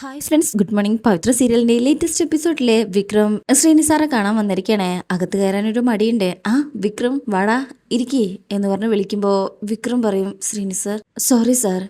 Hi friends good morning Pavithra സീരിയലിന്റെ latest എപ്പിസോഡിലെ Vikram Sreeni സാറെ കാണാൻ വന്നിരിക്കണേ അകത്ത് കയറാനൊരു മടിയുണ്ട്. ആ വിക്രം വാടാ ഇരിക്കേ എന്ന് പറഞ്ഞ് വിളിക്കുമ്പോൾ വിക്രം പറയും ശ്രീനി സാർ സോറി സാർ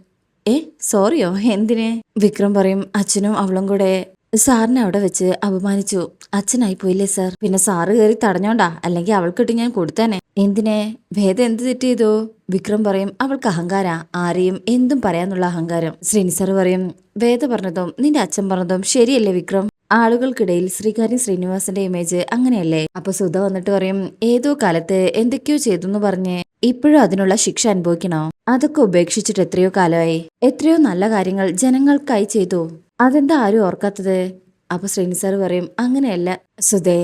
ഏ സോറിയോ എന്തിന്? വിക്രം പറയും അച്ഛനും അവളും കൂടെ സാറിനെ അവിടെ വെച്ച് അപമാനിച്ചു. അച്ഛനായി പോയില്ലേ സർ? പിന്നെ സാറ് കയറി തടഞ്ഞോണ്ടാ. അല്ലെങ്കിൽ അവൾക്കിട്ട് ഞാൻ കൊടുത്തേനെ. എന്തിനെ? ഭേദം എന്ത് തെറ്റ് ചെയ്തു? വിക്രം പറയും അവൾക്ക് അഹങ്കാര. ആരെയും എന്തും പറയാനുള്ള അഹങ്കാരം. ശ്രീനി സാർ പറയും വേദ പറഞ്ഞതും നിന്റെ അച്ഛൻ പറഞ്ഞതും ശരിയല്ലേ വിക്രം? ആളുകൾക്കിടയിൽ ശ്രീകാര്യം ശ്രീനിവാസന്റെ ഇമേജ് അങ്ങനെയല്ലേ? അപ്പൊ സുധ വന്നിട്ട് പറയും ഏതോ കാലത്ത് എന്തൊക്കെയോ ചെയ്തു പറഞ്ഞ് ഇപ്പോഴും അതിനുള്ള ശിക്ഷ അനുഭവിക്കണോ? അതൊക്കെ ഉപേക്ഷിച്ചിട്ട് എത്രയോ കാലമായി. എത്രയോ നല്ല കാര്യങ്ങൾ ജനങ്ങൾക്കായി ചെയ്തു. അതെന്താ ആരും ഓർക്കാത്തത്? അപ്പൊ ശ്രീനി സാർ പറയും അങ്ങനെയല്ല. സുധേ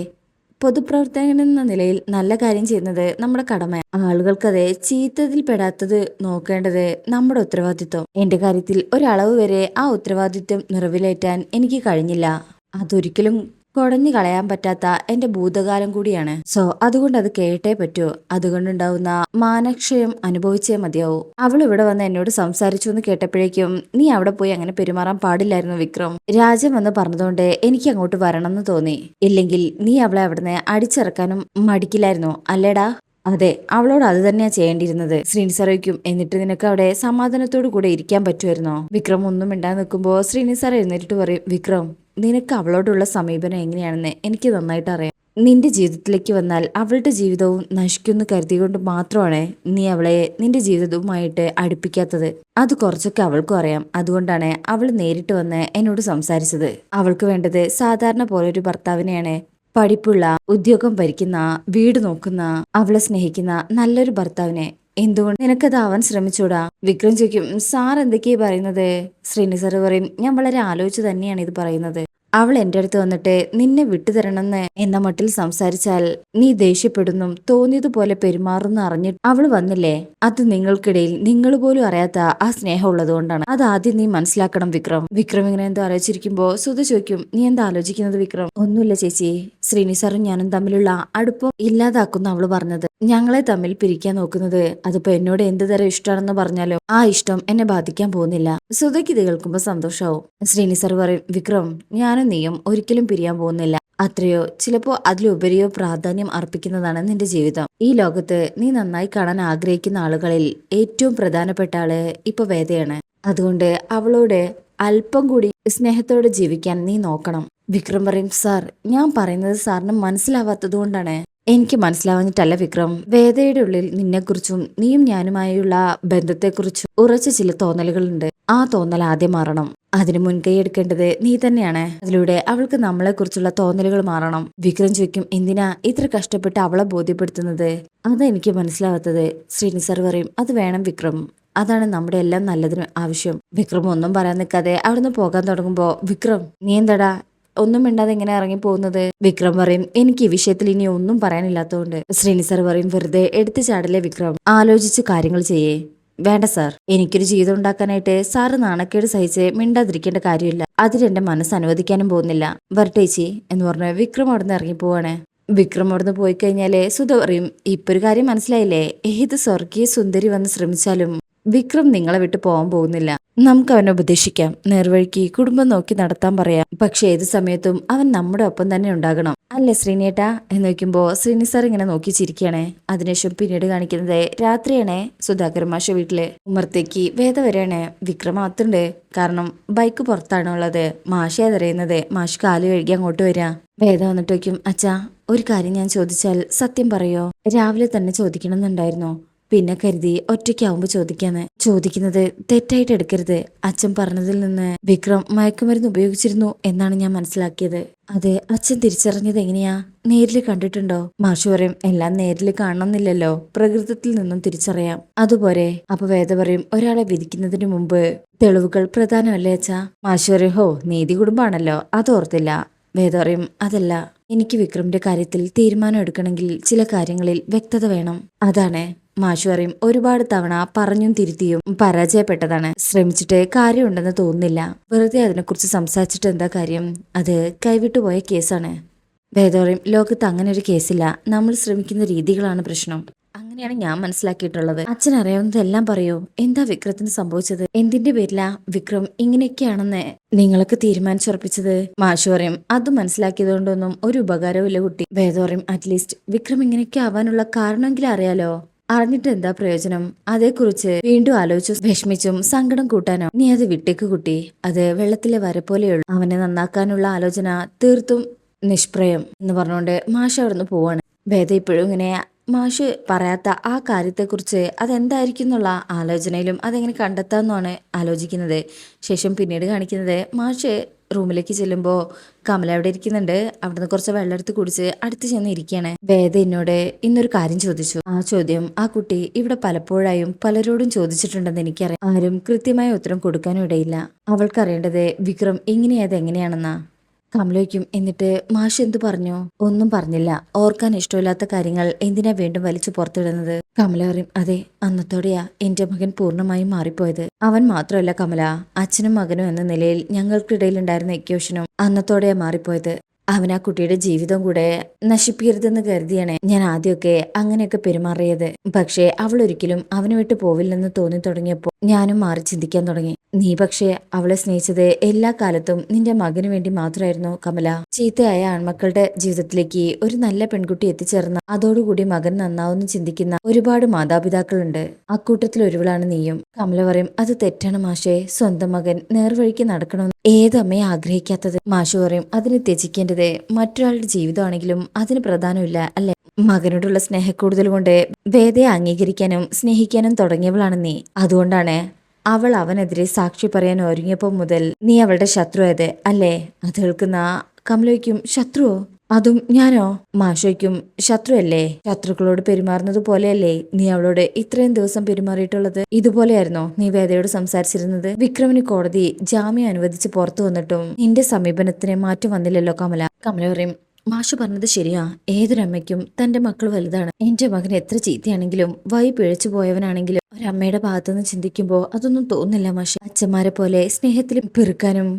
പൊതുപ്രവർത്തകൻ എന്ന നിലയിൽ നല്ല കാര്യം ചെയ്യുന്നത് നമ്മുടെ കടമ ആളുകൾക്കത് ചീത്തതിൽ പെടാത്തത് നോക്കേണ്ടത് നമ്മുടെ ഉത്തരവാദിത്വം. എന്റെ കാര്യത്തിൽ ഒരളവ് വരെ ആ ഉത്തരവാദിത്വം നിറവിലേറ്റാൻ എനിക്ക് കഴിഞ്ഞില്ല. അതൊരിക്കലും കുടഞ്ഞു കളയാൻ പറ്റാത്ത എന്റെ ഭൂതകാലം കൂടിയാണ്. സോ അതുകൊണ്ട് അത് കേട്ടേ പറ്റൂ. അതുകൊണ്ടുണ്ടാവുന്ന മാനക്ഷയം അനുഭവിച്ചേ മതിയാവൂ. അവൾ ഇവിടെ വന്ന് എന്നോട് സംസാരിച്ചു എന്ന് കേട്ടപ്പോഴേക്കും നീ അവിടെ പോയി അങ്ങനെ പെരുമാറാൻ പാടില്ലായിരുന്നു വിക്രം. രാജൻ വന്ന് പറഞ്ഞതുകൊണ്ട് എനിക്ക് അങ്ങോട്ട് വരണം എന്ന് തോന്നി. ഇല്ലെങ്കിൽ നീ അവളെ അവിടുന്ന് അടിച്ചിറക്കാനും മടിക്കില്ലായിരുന്നു? അല്ലേടാ? അതെ അവളോട് അത് തന്നെയാ ചെയ്യേണ്ടിയിരുന്നത്. ശ്രീനി എന്നിട്ട് നിനക്ക് അവിടെ സമാധാനത്തോടു കൂടെ ഇരിക്കാൻ പറ്റുമായിരുന്നോ? വിക്രം ഒന്നും മിണ്ടാതെ നിൽക്കുമ്പോൾ ശ്രീനി സാർ എഴുന്നേറ്റിട്ട് പറയും വിക്രം നിനക്ക് അവളോടുള്ള സമീപനം എങ്ങനെയാണെന്ന് എനിക്ക് നന്നായിട്ട് അറിയാം. നിന്റെ ജീവിതത്തിലേക്ക് വന്നാൽ അവളുടെ ജീവിതവും നശിക്കുമെന്ന് കരുതികൊണ്ട് മാത്രമാണ് നീ അവളെ നിന്റെ ജീവിതവുമായിട്ട് അടുപ്പിക്കാത്തത്. അത് കുറച്ചൊക്കെ അവൾക്കും അറിയാം. അതുകൊണ്ടാണ് അവൾ നേരിട്ട് വന്ന് എന്നോട് സംസാരിച്ചത്. അവൾക്ക് വേണ്ടത് സാധാരണ പോലെ ഒരു ഭർത്താവിനെയാണ്. പഠിപ്പുള്ള ഉദ്യോഗം ഭരിക്കുന്ന വീട് നോക്കുന്ന അവളെ സ്നേഹിക്കുന്ന നല്ലൊരു ഭർത്താവിനെ എന്തുകൊണ്ട് നിനക്കതാവാൻ ശ്രമിച്ചൂടാ? വിക്രം ചോദിക്കും സാർ എന്തൊക്കെയാ പറയുന്നത്? ശ്രീനി സാർ പറയും ഞാൻ വളരെ ആലോചിച്ച് തന്നെയാണ് ഇത് പറയുന്നത്. അവൾ എന്റെ അടുത്ത് വന്നിട്ട് നിന്നെ വിട്ടുതരണമെന്ന് എന്ന മട്ടിൽ സംസാരിച്ചാൽ നീ ദേഷ്യപ്പെടുന്നു തോന്നിയതുപോലെ പെരുമാറുന്നു അറിഞ്ഞിട്ട് അവൾ വന്നില്ലേ? അത് നിങ്ങൾക്കിടയിൽ നിങ്ങൾ പോലും അറിയാത്ത ആ സ്നേഹം ഉള്ളതുകൊണ്ടാണ് അത് ആദ്യം നീ മനസ്സിലാക്കണം വിക്രം. വിക്രം ഇങ്ങനെ എന്തോ ആലോചിച്ചിരിക്കുമ്പോ സുധ ചോദിക്കും നീ എന്താ ആലോചിക്കുന്നത് വിക്രം? ഒന്നുമില്ല ചേച്ചി. ശ്രീനി സാറും ഞാനും തമ്മിലുള്ള അടുപ്പം ഇല്ലാതാക്കുന്നു അവൾ പറഞ്ഞത്. ഞങ്ങളെ തമ്മിൽ പിരിക്കാൻ നോക്കുന്നത് അതിപ്പോ എന്നോട് എന്ത് തരം ഇഷ്ടമാണെന്ന് പറഞ്ഞാലോ ആ ഇഷ്ടം എന്നെ ബാധിക്കാൻ പോകുന്നില്ല. സുധയ്ക്ക് ഇത് കേൾക്കുമ്പോ സന്തോഷാവും. ശ്രീനി സർ പറയും വിക്രം ഞാനും നീയും ഒരിക്കലും പിരിയാൻ പോകുന്നില്ല. അത്രയോ ചിലപ്പോ അതിലുപരിയോ പ്രാധാന്യം അർപ്പിക്കുന്നതാണ് നിന്റെ ജീവിതം. ഈ ലോകത്ത് നീ നന്നായി കാണാൻ ആഗ്രഹിക്കുന്ന ആളുകളിൽ ഏറ്റവും പ്രധാനപ്പെട്ട ആൾ ഇപ്പൊ വേദയാണ്. അതുകൊണ്ട് അവളോട് അല്പം കൂടി സ്നേഹത്തോടെ ജീവിക്കാൻ നീ നോക്കണം. വിക്രം പറയും സാർ ഞാൻ പറയുന്നത് സാറിന് മനസ്സിലാവാത്തത് കൊണ്ടാണ്. എനിക്ക് മനസ്സിലാവാഞ്ഞിട്ടല്ല വിക്രം. വേദയുടെ ഉള്ളിൽ നിന്നെക്കുറിച്ചും നീയും ഞാനുമായുള്ള ബന്ധത്തെക്കുറിച്ചും ഉറച്ച ചില തോന്നലുകളുണ്ട്. ആ തോന്നൽ ആദ്യം മാറണം. അതിന് മുൻകൈ എടുക്കേണ്ടത് നീ തന്നെയാണ്. അതിലൂടെ അവൾക്ക് നമ്മളെക്കുറിച്ചുള്ള തോന്നലുകൾ മാറണം. വിക്രം ചോദിക്കും എന്തിനാ ഇത്ര കഷ്ടപ്പെട്ട് അവളെ ബോധ്യപ്പെടുത്തുന്നത്? അത് എനിക്ക് മനസ്സിലാവാത്തത്. ശ്രീനി സർ പറയും അത് വേണം വിക്രം. അതാണ് നമ്മുടെ എല്ലാം നല്ലതിന് ആവശ്യം. വിക്രം ഒന്നും പറയാൻ നിൽക്കാതെ അവിടുന്ന് പോകാൻ തുടങ്ങുമ്പോ വിക്രം നീ എന്താടാ ഒന്നും മിണ്ടാതെ എങ്ങനെ ഇറങ്ങി പോകുന്നത് വിക്രം പറയും എനിക്ക് ഈ വിഷയത്തിൽ ഇനി ഒന്നും പറയാനില്ലാത്തതുകൊണ്ട്. ശ്രീനി സർ പറയും വെറുതെ എടുത്തു ചാടലേ വിക്രം? ആലോചിച്ച് കാര്യങ്ങൾ ചെയ്യേ. വേണ്ട സാർ എനിക്കൊരു ജീവിതം ഉണ്ടാക്കാനായിട്ട് സാറ് നാണക്കേട് സഹിച്ച് മിണ്ടാതിരിക്കേണ്ട കാര്യമില്ല. അതിലെന്റെ മനസ്സ് അനുവദിക്കാനും പോകുന്നില്ല. വരട്ടേച്ചി എന്ന് പറഞ്ഞ് വിക്രം അവിടുന്ന് ഇറങ്ങി പോവാണ് വിക്രം അവിടുന്ന് പോയി കഴിഞ്ഞാലേ സുധ പറയും ഇപ്പൊ ഒരു കാര്യം മനസ്സിലായില്ലേ? ഏത് സ്വർഗീയ സുന്ദരി വന്ന് ശ്രമിച്ചാലും വിക്രം നിങ്ങളെ വിട്ട് പോകാൻ പോകുന്നില്ല. നമുക്ക് അവനെ ഉപദേശിക്കാം. നേർവഴിക്ക് കുടുംബം നോക്കി നടത്താൻ പറയാം. പക്ഷെ ഏത് സമയത്തും അവൻ നമ്മുടെ ഒപ്പം തന്നെ ഉണ്ടാകണം. അല്ലേ ശ്രീനേട്ടാ? എന്ന് നോക്കുമ്പോ ശ്രീനി സാർ ഇങ്ങനെ നോക്കി ചിരിക്കുകയാണേ. അതിനുശേഷം പിന്നീട് കാണിക്കുന്നത് രാത്രിയാണേ സുധാകരൻ മാഷ വീട്ടിൽ. ഉമ്മർത്തേക്ക് വേദ വരെയാണ്. വിക്രം അകത്തുണ്ട് കാരണം ബൈക്ക് പുറത്താണ് ഉള്ളത്. മാഷ അതറിയുന്നത്. മാഷ് കാൽ കഴുകി അങ്ങോട്ട് വരാ. വേദ വന്നിട്ട് വയ്ക്കും അച്ഛാ ഒരു കാര്യം ഞാൻ ചോദിച്ചാൽ സത്യം പറയോ? രാവിലെ തന്നെ ചോദിക്കണം എന്നുണ്ടായിരുന്നോ പിന്നെ കരുതി ഒറ്റയ്ക്കാവുമ്പോ ചോദിക്കാന്ന്. ചോദിക്കുന്നത് തെറ്റായിട്ട് എടുക്കരുത്. അച്ഛൻ പറഞ്ഞതിൽ നിന്ന് വിക്രം മയക്കുമരുന്ന് ഉപയോഗിച്ചിരുന്നു എന്നാണ് ഞാൻ മനസ്സിലാക്കിയത്. അതെ അച്ഛൻ തിരിച്ചറിഞ്ഞത് എങ്ങനെയാ? നേരിൽ കണ്ടിട്ടുണ്ടോ? മാഷു പറയും എല്ലാം നേരിൽ കാണണമെന്നില്ലല്ലോ. പ്രകൃതത്തിൽ നിന്നും തിരിച്ചറിയാം. അതുപോലെ അപ്പൊ വേദ പറയും ഒരാളെ വിധിക്കുന്നതിന് മുമ്പ് തെളിവുകൾ പ്രധാനമല്ലേ അച്ഛാ? മാഷു പറയും ഹോ നീതി കുടുംബാണല്ലോ അതോർത്തില്ല വേദ പറയും അതല്ല. എനിക്ക് വിക്രമിന്റെ കാര്യത്തിൽ തീരുമാനം എടുക്കണമെങ്കിൽ ചില കാര്യങ്ങളിൽ വ്യക്തത വേണം. അതാണ് മാഷു പറയും ഒരുപാട് തവണ പറഞ്ഞും തിരുത്തിയും പരാജയപ്പെട്ടതാണ്. ശ്രമിച്ചിട്ട് കാര്യമുണ്ടെന്ന് തോന്നുന്നില്ല. വെറുതെ അതിനെക്കുറിച്ച് സംസാരിച്ചിട്ട് എന്താ കാര്യം? അത് കൈവിട്ടുപോയ കേസാണ്. വേദ പറയും ലോകത്ത് അങ്ങനെ ഒരു കേസില്ല. നമ്മൾ ശ്രമിക്കുന്ന രീതികളാണ് പ്രശ്നം. അങ്ങനെയാണ് ഞാൻ മനസ്സിലാക്കിയിട്ടുള്ളത്. അച്ഛൻ അറിയാവുന്നതെല്ലാം പറയൂ. എന്താ വിക്രത്തിന് സംഭവിച്ചത്? എന്തിന്റെ പേരിലാ വിക്രം ഇങ്ങനെയൊക്കെയാണെന്ന് നിങ്ങൾക്ക് തീരുമാനിച്ചുറപ്പിച്ചത്? മാഷു പറയും അത് മനസ്സിലാക്കിയതുകൊണ്ടൊന്നും ഒരു ഉപകാരവുമില്ല കുട്ടി. വേദോറയും അറ്റ്ലീസ്റ്റ് വിക്രം ഇങ്ങനെയൊക്കെ ആവാനുള്ള കാരണമെങ്കിലും അറിയാലോ. അറിഞ്ഞിട്ട് എന്താ പ്രയോജനം? അതേക്കുറിച്ച് വീണ്ടും ആലോചിച്ചു വിഷമിച്ചും സങ്കടം കൂട്ടാനോ? നീ അത് വിട്ടേക്ക് കുട്ടി. അത് വെള്ളത്തിലെ വര പോലെയുള്ളൂ. അവനെ നന്നാക്കാനുള്ള ആലോചന തീർത്തും നിഷ്പ്രയം എന്ന് പറഞ്ഞുകൊണ്ട് മാഷ് അവിടുന്ന് പോവാണ്. വേദ ഇപ്പോഴും ഇങ്ങനെ മാഷ് പറയാത്ത ആ കാര്യത്തെക്കുറിച്ച് അതെന്തായിരിക്കും എന്നുള്ള ആലോചനയിലും അതെങ്ങനെ കണ്ടെത്താമെന്നാണ് ആലോചിക്കുന്നത്. ശേഷം പിന്നീട് കാണിക്കുന്നത് മാഷ് റൂമിലേക്ക് ചെല്ലുമ്പോൾ കമല അവിടെ ഇരിക്കുന്നുണ്ട്. അവിടുന്ന് കുറച്ച് വെള്ളം എടുത്ത് കുടിച്ച് അടുത്ത് ചെന്ന് ഇരിക്കുകയാണ്. വേദ എന്നോട് ഇന്നൊരു കാര്യം ചോദിച്ചു. ആ ചോദ്യം ആ കുട്ടി ഇവിടെ പലപ്പോഴായും പലരോടും ചോദിച്ചിട്ടുണ്ടെന്ന് എനിക്കറിയാം. ആരും കൃത്യമായ ഉത്തരം കൊടുക്കാനും ഇടയില്ല. അവൾക്കറിയേണ്ടത് വിക്രം ഇങ്ങനെയത് എങ്ങനെയാണെന്നാ കമലോയ്ക്കും എന്നിട്ട് മാഷ് എന്തു പറഞ്ഞു? ഒന്നും പറഞ്ഞില്ല. ഓർക്കാൻ ഇഷ്ടമില്ലാത്ത കാര്യങ്ങൾ എന്തിനാ വീണ്ടും വലിച്ചു പുറത്തിടുന്നത്? കമല പറയും അതെ അന്നത്തോടെയാ എന്റെ മകൻ പൂർണമായും മാറിപ്പോയത്. അവൻ മാത്രമല്ല കമല അച്ഛനും മകനും എന്ന നിലയിൽ ഞങ്ങൾക്കിടയിൽ ഉണ്ടായിരുന്ന ഇക്യോഷനും അന്നത്തോടെയാ മാറിപ്പോയത്. അവൻ ആ കുട്ടിയുടെ ജീവിതം കൂടെ നശിപ്പിക്കരുതെന്ന് കരുതിയാണ് ഞാൻ ആദ്യമൊക്കെ അങ്ങനെയൊക്കെ പെരുമാറിയത്. പക്ഷേ അവൾ ഒരിക്കലും അവനെ വിട്ട് പോവില്ലെന്ന് തോന്നി തുടങ്ങിയപ്പോൾ ഞാനും മാറി ചിന്തിക്കാൻ തുടങ്ങി. നീ പക്ഷേ അവളെ സ്നേഹിച്ചത് എല്ലാ കാലത്തും നിന്റെ മകന് വേണ്ടി മാത്രമായിരുന്നു കമല. ചീത്തയായ ആൺമക്കളുടെ ജീവിതത്തിലേക്ക് ഒരു നല്ല പെൺകുട്ടി എത്തിച്ചേർന്ന അതോടുകൂടി മകൻ നന്നാവുന്നു ചിന്തിക്കുന്ന ഒരുപാട് മാതാപിതാക്കളുണ്ട്. അക്കൂട്ടത്തിൽ ഒരുവളാണ് നീയും. കമല പറയും അത് തെറ്റാണ് മാഷേ. സ്വന്തം മകൻ നേർവഴിക്ക് നടക്കണമെന്ന് ഏതമ്മയെ ആഗ്രഹിക്കാത്തത്? മാഷു പറയും അതിന് ത്യജിക്കേണ്ടത് മറ്റൊരാളുടെ ജീവിതമാണെങ്കിലും അതിന് പ്രധാനമില്ല അല്ലെ? മകനോടുള്ള സ്നേഹക്കൂടുതൽ കൊണ്ട് വേദയെ അംഗീകരിക്കാനും സ്നേഹിക്കാനും തുടങ്ങിയവളാണ് നീ അതുകൊണ്ടാണ് അവൾ അവനെതിരെ സാക്ഷി പറയാൻ ഒരുങ്ങിയപ്പോൾ മുതൽ നീ അവളുടെ ശത്രുവായത് അല്ലേ? അത് കേൾക്കുന്ന കമലയ്ക്കും ശത്രുവോ? അതും ഞാനോ? മാഷയ്ക്കും ശത്രുവല്ലേ? ശത്രുക്കളോട് പെരുമാറുന്നത് പോലെയല്ലേ നീ അവളോട് ഇത്രയും ദിവസം പെരുമാറിയിട്ടുള്ളത്? ഇതുപോലെയായിരുന്നോ നീ വേദയോട് സംസാരിച്ചിരുന്നത്? വിക്രമിന് കോടതി ജാമ്യം അനുവദിച്ച് പുറത്തു വന്നിട്ടും നിന്റെ സമീപനത്തിന് മാറ്റം വന്നില്ലല്ലോ കമല. കമല പറയും മാഷു പറഞ്ഞത് ശരിയാ. ഏതൊരമ്മയ്ക്കും തന്റെ മക്കൾ വലുതാണ്. എന്റെ മകൻ എത്ര ചീത്തയാണെങ്കിലും വൈ പിഴച്ചു പോയവനാണെങ്കിലും ഒരമ്മയുടെ ഭാഗത്തുനിന്ന് ചിന്തിക്കുമ്പോൾ അതൊന്നും തോന്നില്ല മാഷ്. അച്ഛന്മാരെ പോലെ സ്നേഹത്തിൽ പെറുക്കാനും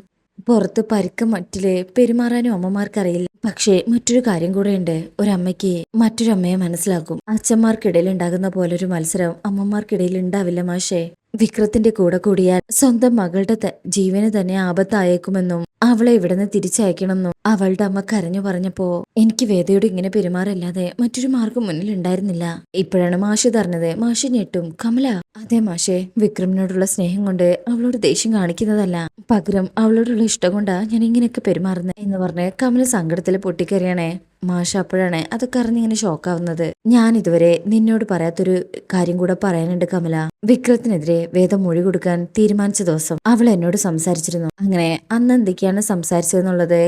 പുറത്ത് പരുക്കം മറ്റിൽ പെരുമാറാനും അമ്മമാർക്കറിയില്ല. പക്ഷേ മറ്റൊരു കാര്യം കൂടെയുണ്ട്. ഒരമ്മയ്ക്ക് മറ്റൊരമ്മയെ മനസ്സിലാക്കും. അച്ഛന്മാർക്കിടയിൽ ഉണ്ടാകുന്ന പോലൊരു മത്സരം അമ്മമാർക്കിടയിൽ ഉണ്ടാവില്ല മാഷേ. വിക്രത്തിന്റെ കൂടെ കൂടിയാൽ സ്വന്തം മകളുടെ ജീവന് തന്നെ ആപത്തായേക്കുമെന്നും അവളെ ഇവിടുന്ന് തിരിച്ചയക്കണമെന്നും അവളുടെ അമ്മ കരഞ്ഞു പറഞ്ഞപ്പോ എനിക്ക് വേദയോട് ഇങ്ങനെ പെരുമാറല്ലാതെ മറ്റൊരു മാർഗം മുന്നിൽ ഉണ്ടായിരുന്നില്ല ഇപ്പോഴാണ് മാഷി തറഞ്ഞത് മാഷി ഞെട്ടും. കമല അതെ മാഷെ വിക്രമിനോടുള്ള സ്നേഹം കൊണ്ട് അവളോട് ദേഷ്യം കാണിക്കുന്നതല്ല. പകരം അവളോടുള്ള ഇഷ്ടം കൊണ്ടാ ഞാൻ ഇങ്ങനെയൊക്കെ പെരുമാറുന്നത് എന്ന് പറഞ്ഞ് കമല സങ്കടത്തിൽ പൊട്ടിക്കറിയണേ. മാഷ അപ്പോഴാണ് അതൊക്കെ അറിഞ്ഞിങ്ങനെ ഷോക്കാവുന്നത് ഞാൻ ഇതുവരെ നിന്നോട് പറയാത്തൊരു കാര്യം കൂടെ പറയാനുണ്ട് കമല. വിക്രത്തിനെതിരെ വേദം മൊഴി കൊടുക്കാൻ തീരുമാനിച്ച ദിവസം അവൾ എന്നോട് സംസാരിച്ചിരുന്നു. അങ്ങനെ അന്ന് എന്തൊക്കെയാണ് സംസാരിച്ചതെന്നുള്ളത്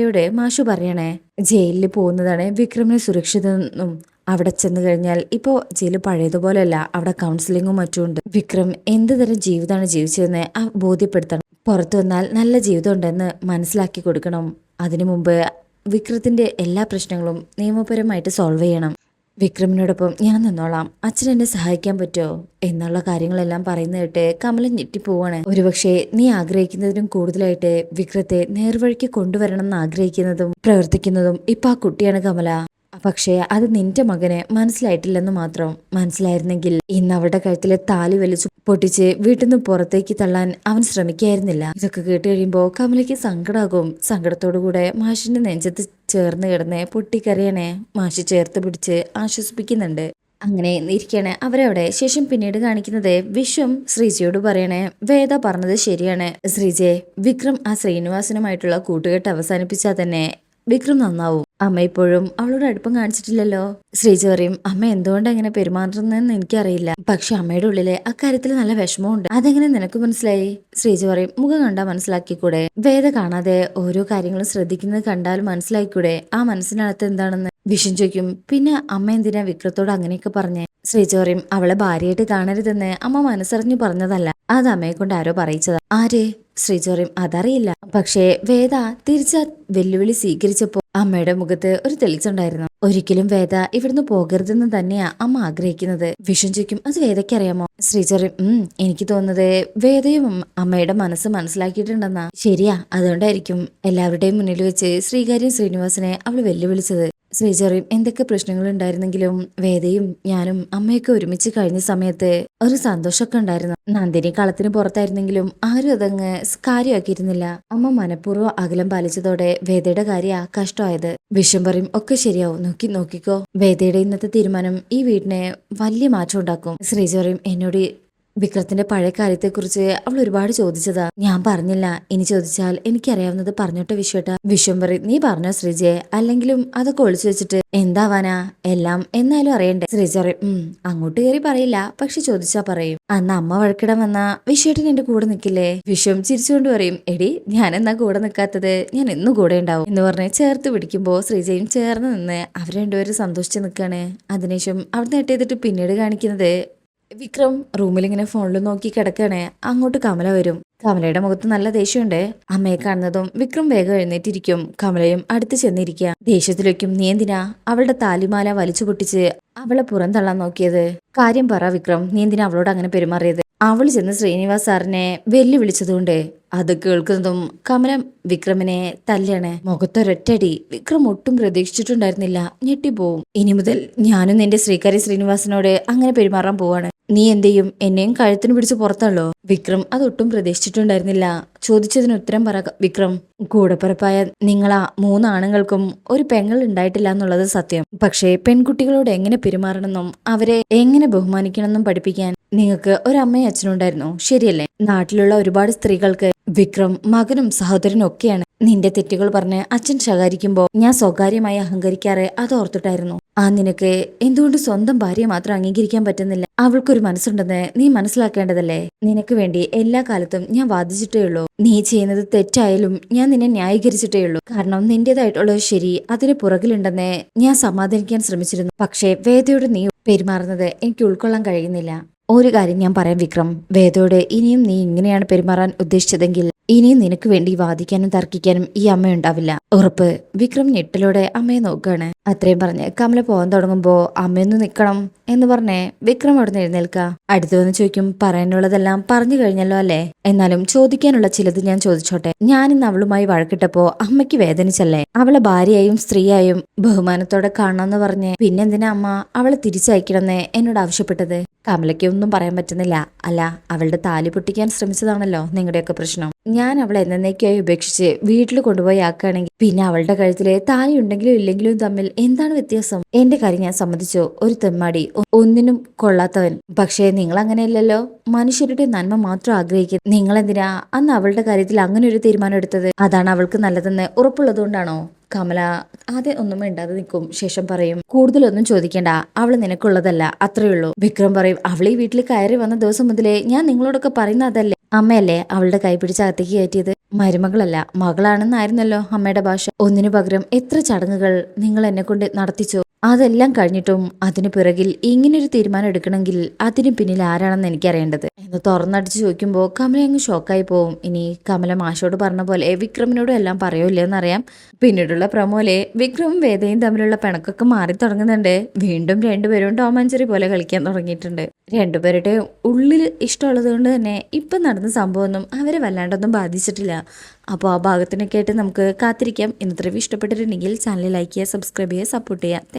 കമലയോട് മാഷു പറയണേ ജയിലിൽ പോകുന്നതാണ് വിക്രമിന് സുരക്ഷിതമെന്നും അവിടെ ചെന്നു കഴിഞ്ഞാൽ ഇപ്പോ ജയിൽ പഴയതുപോലെയല്ല അവിടെ കൗൺസിലിങ്ങും മറ്റും ഉണ്ട്. വിക്രം എന്ത് തരം ജീവിതമാണ് ജീവിച്ചതെന്ന് ബോധ്യപ്പെടുത്തണം. പുറത്തു വന്നാൽ നല്ല ജീവിതം ഉണ്ടെന്ന് മനസ്സിലാക്കി കൊടുക്കണം. അതിനു മുമ്പ് വിക്രത്തിന്റെ എല്ലാ പ്രശ്നങ്ങളും നിയമപരമായിട്ട് സോൾവ് ചെയ്യണം. വിക്രമിനോടൊപ്പം ഞാൻ നിന്നോളാം. അച്ഛൻ എന്നെ സഹായിക്കാൻ പറ്റുമോ എന്നുള്ള കാര്യങ്ങളെല്ലാം പറയുന്ന കേട്ട് കമല ഞെട്ടിപ്പോവാണ്. ഒരുപക്ഷെ നീ ആഗ്രഹിക്കുന്നതിനും കൂടുതലായിട്ട് വിക്രത്തെ നേർവഴിക്ക് കൊണ്ടുവരണം എന്ന് ആഗ്രഹിക്കുന്നതും പ്രവർത്തിക്കുന്നതും ഇപ്പൊ ആ കുട്ടിയാണ് കമല. പക്ഷേ അത് നിന്റെ മകന് മനസ്സിലായിട്ടില്ലെന്ന് മാത്രം മനസ്സിലായിരുന്നെങ്കിൽ ഇന്ന് അവരുടെ കഴുത്തിലെ താലി വലിച്ചു പൊട്ടിച്ച് വീട്ടിൽ നിന്ന് പുറത്തേക്ക് തള്ളാൻ അവൻ ശ്രമിക്കായിരുന്നില്ല. ഇതൊക്കെ കേട്ട് കഴിയുമ്പോൾ കമലയ്ക്ക് സങ്കടാകും. സങ്കടത്തോടുകൂടെ മാഷിന്റെ നെഞ്ചത്ത് ചേർന്ന് കിടന്ന് പൊട്ടിക്കറിയണേ മാഷി ചേർത്ത് പിടിച്ച് ആശ്വസിപ്പിക്കുന്നുണ്ട്. അങ്ങനെ ഇരിക്കണേ അവരവിടെ. ശേഷം പിന്നീട് കാണിക്കുന്നത് വിശ്വം ശ്രീജയോട് പറയണേ. വേദ പറഞ്ഞത് ശരിയാണ്. ശ്രീജയെ വിക്രം ആ ശ്രീനിവാസനുമായിട്ടുള്ള കൂട്ടുകെട്ട് അവസാനിപ്പിച്ചാൽ തന്നെ വിക്രം നന്നാവും. അമ്മ ഇപ്പോഴും അവളോട് അടുപ്പം കാണിച്ചിട്ടില്ലല്ലോ. ശ്രീജ പറയും അമ്മ എന്തുകൊണ്ട് അങ്ങനെ പെരുമാറുന്നതെന്ന് എനിക്കറിയില്ല. പക്ഷെ അമ്മയുടെ ഉള്ളിലെ അക്കാര്യത്തിൽ നല്ല വിഷമമുണ്ട്. അതെങ്ങനെ നിനക്ക് മനസ്സിലായി? ശ്രീജ പറയും മുഖം മനസ്സിലാക്കി മനസ്സിലാക്കിക്കൂടെ? വേദ കാണാതെ ഓരോ കാര്യങ്ങളും ശ്രദ്ധിക്കുന്നത് കണ്ടാൽ മനസ്സിലാക്കിക്കൂടെ? ആ മനസ്സിനകത്ത് എന്താണെന്ന്? വിഷം ചോദിക്കും പിന്നെ അമ്മ എന്തിനാ വിക്രത്തോട് അങ്ങനെയൊക്കെ പറഞ്ഞേ? ശ്രീജ പറയും അവളെ ഭാര്യയായിട്ട് കാണരുതെന്ന് അമ്മ മനസ്സറിഞ്ഞു പറഞ്ഞതല്ല. അത് അമ്മയെ കൊണ്ട് ആരോ പറയിച്ചതാ. ആര്? ശ്രീജ പറയും അതറിയില്ല. പക്ഷേ വേദ തിരിച്ച വെല്ലുവിളി സ്വീകരിച്ചപ്പോ അമ്മയുടെ മുഖത്ത് ഒരു തെളിച്ചുണ്ടായിരുന്നു ഒരിക്കലും വേദ ഇവിടുന്ന് പോകരുതെന്ന് തന്നെയാ അമ്മ ആഗ്രഹിക്കുന്നത്. വിഷം ചോദിക്കും അത് വേദയ്ക്ക് അറിയാമോ? ശ്രീചറി ഉം എനിക്ക് തോന്നുന്നത് വേദയും അമ്മയുടെ മനസ്സ് മനസ്സിലാക്കിയിട്ടുണ്ടെന്നാ. ശരിയാ അതുകൊണ്ടായിരിക്കും എല്ലാവരുടെയും മുന്നിൽ വെച്ച് ശ്രീകാര്യം ശ്രീനിവാസനെ അവൾ വെല്ലുവിളിച്ചത്. ശ്രീചറിയും എന്തൊക്കെ പ്രശ്നങ്ങളുണ്ടായിരുന്നെങ്കിലും വേദയും ഞാനും അമ്മയൊക്കെ ഒരുമിച്ച് കഴിഞ്ഞ സമയത്ത് ഒരു സന്തോഷമൊക്കെ ഉണ്ടായിരുന്നു. നന്ദിനി കളത്തിന് പുറത്തായിരുന്നെങ്കിലും ആരും അതങ്ങ് കാര്യമാക്കിയിരുന്നില്ല. അമ്മ മനഃപൂർവം അകലം പാലിച്ചതോടെ വേദയുടെ കാര്യ കഷ്ടമായത്. വിഷം പറയും ഒക്കെ ശരിയാവും നോക്കി നോക്കിക്കോ. വേദയുടെ ഇന്നത്തെ തീരുമാനം ഈ വീടിനെ വലിയ മാറ്റം ഉണ്ടാക്കും. ശ്രീജോറിയും എന്നോട് വിക്രത്തിന്റെ പഴയ കാര്യത്തെക്കുറിച്ച് അവൾ ഒരുപാട് ചോദിച്ചതാ. ഞാൻ പറഞ്ഞില്ല. ഇനി ചോദിച്ചാൽ എനിക്കറിയാവുന്നത് പറഞ്ഞോട്ടെ വിശ്വട്ട വിശ്വം പറ നീ പറഞ്ഞോ ശ്രീജയെ? അല്ലെങ്കിലും അതൊക്കെ ഒളിച്ചു വെച്ചിട്ട് എന്താവാനാ? എല്ലാം എന്നാലും അറിയണ്ടേ? ശ്രീജ പറയും ഉം അങ്ങോട്ട് കയറി പറയില്ല. പക്ഷെ ചോദിച്ചാ പറയും. അന്ന് അമ്മ വഴക്കിടം വന്ന വിശ്വട്ടൻ എന്റെ കൂടെ നിൽക്കില്ലേ വിശ്വം ചിരിച്ചുകൊണ്ട് പറയും എടി ഞാൻ എന്നാ കൂടെ നിൽക്കാത്തത് ഞാൻ എന്നും കൂടെ ഉണ്ടാവും. എന്ന് പറഞ്ഞ് ചേർത്ത് പിടിക്കുമ്പോ ശ്രീജയും ചേർന്ന് നിന്ന് അവർ രണ്ടുപേരും സന്തോഷിച്ച് നിൽക്കാണ് അതിനുശേഷം അവിടെ നെട്ട് ചെയ്തിട്ട് പിന്നീട് കാണിക്കുന്നത് വിക്രം റൂമിൽ ഇങ്ങനെ ഫോണിൽ നോക്കി കിടക്കണേ. അങ്ങോട്ട് കമല വരും. കമലയുടെ മുഖത്ത് നല്ല ദേഷ്യമുണ്ട്. അമ്മയെ കാണുന്നതും വിക്രം വേഗം എഴുന്നേറ്റിരിക്കും. കമലയും അടുത്ത് ചെന്നിരിക്കുക ദേഷ്യത്തിലേക്കും നീ എന്തിനാ? അവളുടെ താലിമാല വലിച്ചു പൊട്ടിച്ച് അവളെ പുറന്തള്ളാൻ നോക്കിയത്? കാര്യം പറ വിക്രം നീ എന്തിനാ അവളോട് അങ്ങനെ പെരുമാറിയത്? അവൾ ചെന്ന് ശ്രീനിവാസ് സാറിനെ വെല്ലുവിളിച്ചതുകൊണ്ട്. അത് കേൾക്കുന്നതും കമല വിക്രമിനെ തല്ലാണ്. മുഖത്തൊരൊറ്റടി വിക്രം ഒട്ടും പ്രതീക്ഷിച്ചിട്ടുണ്ടായിരുന്നില്ല. ഞെട്ടിപ്പോവും. ഇനി മുതൽ ഞാനും നിന്റെ ശ്രീകാരി ശ്രീനിവാസിനോട് അങ്ങനെ പെരുമാറാൻ പോവാണ്. നീ എന്തെയും എന്നെയും കഴുത്തിന് പിടിച്ച് പുറത്തള്ളോ? വിക്രം അതൊട്ടും പ്രതീക്ഷിച്ചിട്ടുണ്ടായിരുന്നില്ല. ചോദിച്ചതിന് ഉത്തരം പറ വിക്രം. കൂടപ്പിറപ്പായ നിങ്ങളാ മൂന്നാണുങ്ങൾക്കും ഒരു പെങ്ങൾ ഉണ്ടായിട്ടില്ല എന്നുള്ളത് സത്യം. പക്ഷേ പെൺകുട്ടികളോട് എങ്ങനെ പെരുമാറണമെന്നും അവരെ എങ്ങനെ ബഹുമാനിക്കണമെന്നും പഠിപ്പിക്കാൻ നിങ്ങൾക്ക് ഒരമ്മയും അച്ഛനും ഉണ്ടായിരുന്നു. ശരിയല്ലേ? നാട്ടിലുള്ള ഒരുപാട് സ്ത്രീകൾക്ക് വിക്രം മകനും സഹോദരനും ഒക്കെയാണ്. നിന്റെ തെറ്റുകൾ പറഞ്ഞ് അച്ഛൻ ശകാരിക്കുമ്പോ ഞാൻ സ്വകാര്യമായി അഹങ്കരിക്കാറ് അത് ഓർത്തിട്ടായിരുന്നു. ആ നിനക്ക് എന്തുകൊണ്ട് സ്വന്തം ഭാര്യയെ മാത്രം അംഗീകരിക്കാൻ പറ്റുന്നില്ല? അവൾക്കൊരു മനസ്സുണ്ടെന്ന് നീ മനസ്സിലാക്കേണ്ടതല്ലേ? നിനക്ക് വേണ്ടി എല്ലാ കാലത്തും ഞാൻ വാദിച്ചിട്ടേ ഉള്ളൂ. നീ ചെയ്യുന്നത് തെറ്റായാലും ഞാൻ നിന്നെ ന്യായീകരിച്ചിട്ടേ ഉള്ളൂ. കാരണം നിന്റേതായിട്ടുള്ള ശരി അതിന് പുറകിലുണ്ടെന്ന് ഞാൻ സമാധാനിക്കാൻ ശ്രമിച്ചിരുന്നു. പക്ഷേ വേദയോട് നീ പെരുമാറുന്നത് എനിക്ക് ഉൾക്കൊള്ളാൻ കഴിയുന്നില്ല. ഒരു കാര്യം ഞാൻ പറയാം വിക്രം. വേദയോട് ഇനിയും നീ ഇങ്ങനെയാണ് പെരുമാറാൻ ഉദ്ദേശിച്ചതെങ്കിൽ ഇനിയും നിനക്ക് വേണ്ടി വാദിക്കാനും തർക്കിക്കാനും ഈ അമ്മ ഉണ്ടാവില്ല ഉറപ്പ്. വിക്രം ഞെട്ടലോടെ അമ്മയെ നോക്കുകയാണ്. അത്രയും പറഞ്ഞ് കമല പോകാൻ തുടങ്ങുമ്പോ അമ്മയൊന്ന് നിൽക്കണം എന്ന് പറഞ്ഞേ വിക്രം അവിടെ നിന്ന് എഴുന്നേൽക്ക. അടുത്തു വന്ന് ചോദിക്കും പറയാനുള്ളതെല്ലാം പറഞ്ഞു കഴിഞ്ഞല്ലോ അല്ലേ? എന്നാലും ചോദിക്കാനുള്ള ചിലത് ഞാൻ ചോദിച്ചോട്ടെ. ഞാൻ ഇന്ന് അവളുമായി വഴക്കിട്ടപ്പോ അമ്മയ്ക്ക് വേദനിച്ചല്ലേ? അവളെ ഭാര്യയായും സ്ത്രീയായും ബഹുമാനത്തോടെ കാണണം എന്ന് പറഞ്ഞ് പിന്നെന്തിനാ അമ്മ അവളെ തിരിച്ചയക്കണമെന്ന് എന്നോട് ആവശ്യപ്പെട്ടത്? കമലയ്ക്ക് ഒന്നും പറയാൻ പറ്റുന്നില്ല. അല്ല അവളുടെ താലി പൊട്ടിക്കാൻ ശ്രമിച്ചതാണല്ലോ നിങ്ങളുടെയൊക്കെ പ്രശ്നം. ഞാൻ അവളെ എന്നേക്കായി ഉപേക്ഷിച്ച് വീട്ടിൽ കൊണ്ടുപോയി ആക്കുകയാണെങ്കിൽ പിന്നെ അവളുടെ കഴുത്തിലെ താലി ഉണ്ടെങ്കിലും ഇല്ലെങ്കിലും തമ്മിൽ എന്താണ് വ്യത്യാസം? എന്റെ കാര്യം ഞാൻ സമ്മതിച്ചു. ഒരു തെമ്മാടി. ഒന്നിനും കൊള്ളാത്തവൻ. പക്ഷേ നിങ്ങൾ അങ്ങനെയല്ലല്ലോ. മനുഷ്യരുടെ നന്മ മാത്രം ആഗ്രഹിക്കുന്നു. നിങ്ങൾ എന്തിനാ അന്ന് അവളുടെ കാര്യത്തിൽ അങ്ങനെ ഒരു തീരുമാനം എടുത്തത്? അതാണ് അവൾക്ക് നല്ലതെന്ന് ഉറപ്പുള്ളതുകൊണ്ടാണോ? കമല ആദ്യം ഒന്നും മിണ്ടാതെ നിൽക്കും. ശേഷം പറയും കൂടുതലൊന്നും ചോദിക്കേണ്ട. അവൾ നിനക്കുള്ളതല്ല. അത്രയുള്ളൂ വിക്രം പറയും അവൾ ഈ വീട്ടിൽ കയറി വന്ന ദിവസം മുതലേ ഞാൻ നിങ്ങളോടൊക്കെ പറയുന്ന അതല്ലേ? അമ്മയല്ലേ അവളുടെ കൈ പിടിച്ച് അകത്തേക്ക് കയറ്റിയത്? മരുമകളല്ല മകളാണെന്നായിരുന്നല്ലോ അമ്മയുടെ ഭാഷ. ഒന്നിനു പകരം എത്ര ചടങ്ങുകൾ നിങ്ങൾ എന്നെ കൊണ്ട് നടത്തിച്ചു? അതെല്ലാം കഴിഞ്ഞിട്ടും അതിനു പിറകിൽ ഇങ്ങനൊരു തീരുമാനം എടുക്കണമെങ്കിൽ അതിനു പിന്നിൽ ആരാണെന്ന് എനിക്കറിയേണ്ടത്. എന്ന് തുറന്നടിച്ച് ചോദിക്കുമ്പോൾ കമല അങ്ങ് ഷോക്കായി പോവും. ഇനി കമല മാഷോട് പറഞ്ഞ പോലെ വിക്രമിനോടും എല്ലാം പറയൂല്ലേ എന്നറിയാം. പിന്നീടുള്ള പ്രമോലെ വിക്രമും വേദയും തമ്മിലുള്ള പിണക്കൊക്കെ മാറി തുടങ്ങുന്നുണ്ട്. വീണ്ടും രണ്ടുപേരും ടോമാഞ്ചറി പോലെ കളിക്കാൻ തുടങ്ങിയിട്ടുണ്ട്. രണ്ടുപേരുടെ ഉള്ളിൽ ഇഷ്ടമുള്ളത് കൊണ്ട് തന്നെ ഇപ്പം നടന്ന സംഭവമൊന്നും അവരെ വല്ലാണ്ടൊന്നും ബാധിച്ചിട്ടില്ല. അപ്പോൾ ആ ഭാഗത്തിനൊക്കെ ആയിട്ട് നമുക്ക് കാത്തിരിക്കാം. ഇന്നത്തെ റിവ്യൂ ഇഷ്ടപ്പെട്ടിട്ടുണ്ടെങ്കിൽ ചാനൽ ലൈക്ക് ചെയ്യുക സബ്സ്ക്രൈബ് ചെയ്യുക സപ്പോർട്ട് ചെയ്യുക.